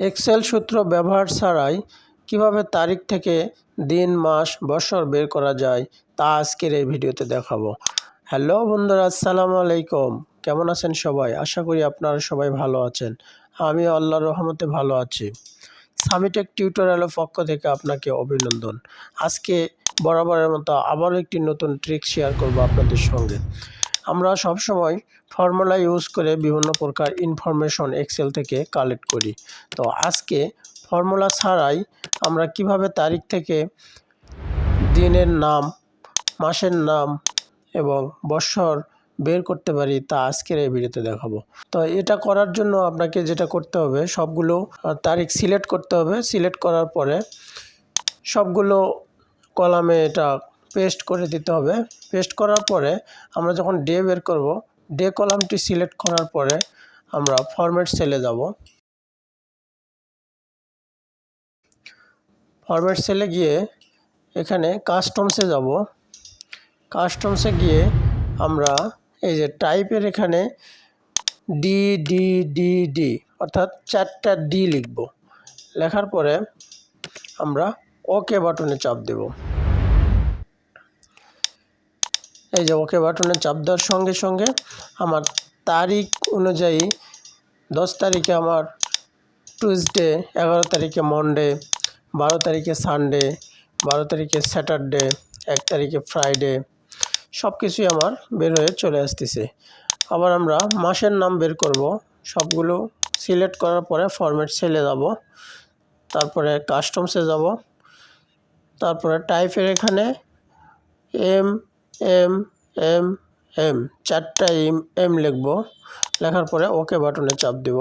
Excel সূত্র ব্যবহার ছাড়াই কীভাবে তারিখ থেকে দিন, মাস, বছর বের করা যায় তা আজকের এই ভিডিওতে দেখাবো। হ্যালো বন্ধুরা, আসসালামু আলাইকুম। কেমন আছেন সবাই? আশা করি আপনারা সবাই ভালো আছেন। আমি আল্লাহর রহমতে ভালো আছি। সামিটেক টিউটোরিয়ালের পক্ষ থেকে আপনাকে অভিনন্দন। আজকে বরাবরের মতো আবারও একটি নতুন ট্রিক শেয়ার করব আপনাদের সঙ্গে। আমরা সব সময় ফর্মুলা ইউজ করে বিভিন্ন প্রকার ইনফরমেশন এক্সেল থেকে কালেক্ট করি। তো আজকে ফর্মুলা ছাড়াই আমরা কীভাবে তারিখ থেকে দিনের নাম, মাসের নাম এবং বৎসর বের করতে পারি তা আজকের এই ভিডিওতে দেখাবো। তো এটা করার জন্য আপনাকে যেটা করতে হবে, সবগুলো তারিখ সিলেক্ট করতে হবে। সিলেক্ট করার পরে সবগুলো কলামে এটা পেস্ট করে দিতে হবে। পেস্ট করার পরে আমরা যখন ডে বের করব ডে কলামটি সিলেক্ট করার পরে আমরা ফরম্যাট সেলে যাব। ফরম্যাট সেলে গিয়ে এখানে কাস্টমসে যাব। কাস্টমসে গিয়ে আমরা এই যে টাইপের এখানে ডি ডি ডি ডি অর্থাৎ চারটা ডি লিখব। লেখার পরে আমরা ওকে বাটনে চাপ দেব। এই যে ওকে বাটনে চাপ দেওয়ার সঙ্গে সঙ্গে আমার তারিখ অনুযায়ী দশ তারিখে আমার টুইসডে এগারো তারিখে মন্ডে বারো তারিখে সানডে বারো তারিখে স্যাটারডে এক তারিখে ফ্রাইডে সব কিছুই আমার বের হয়ে চলে আসতেছে। আবার আমরা মাসের নাম বের করব। সবগুলো সিলেক্ট করার পরে ফরম্যাট সেলে যাব। তারপরে কাস্টমসে যাব। তারপরে টাইপের এখানে এম এম এম এম, চারটা এম এম লিখব। লেখার পরে ওকে বাটনে চাপ দেব।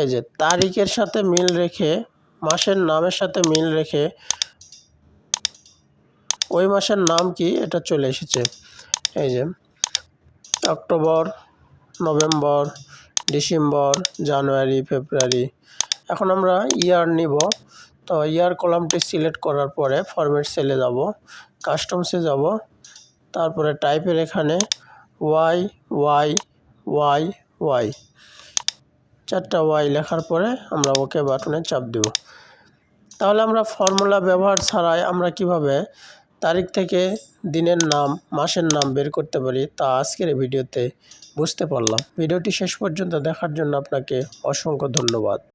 এই যে তারিখের সাথে মিল রেখে, মাসের নামের সাথে মিল রেখে, ওই মাসের নাম কি? এটা চলে এসেছে। এই যে October, November, December, January, February. এখন আমরা ইয়ার নিব। তো ইয়ার কলামটি সিলেক্ট করার পরে ফরম্যাট সেলে যাব। কাস্টমসে যাব। তারপরে টাইপের এখানে ওয়াই ওয়াই ওয়াই ওয়াই চারটা ওয়াই লেখার পরে আমরা ওকে বাটনে চাপ দেব। তাহলে আমরা ফর্মুলা ব্যবহার ছাড়াই আমরা কীভাবে তারিখ থেকে দিনের নাম, মাসের নাম বের করতে পারি তা আজকের ভিডিওতে বুঝতে পারলাম। ভিডিওটি শেষ পর্যন্ত দেখার জন্য আপনাকে অসংখ্য ধন্যবাদ।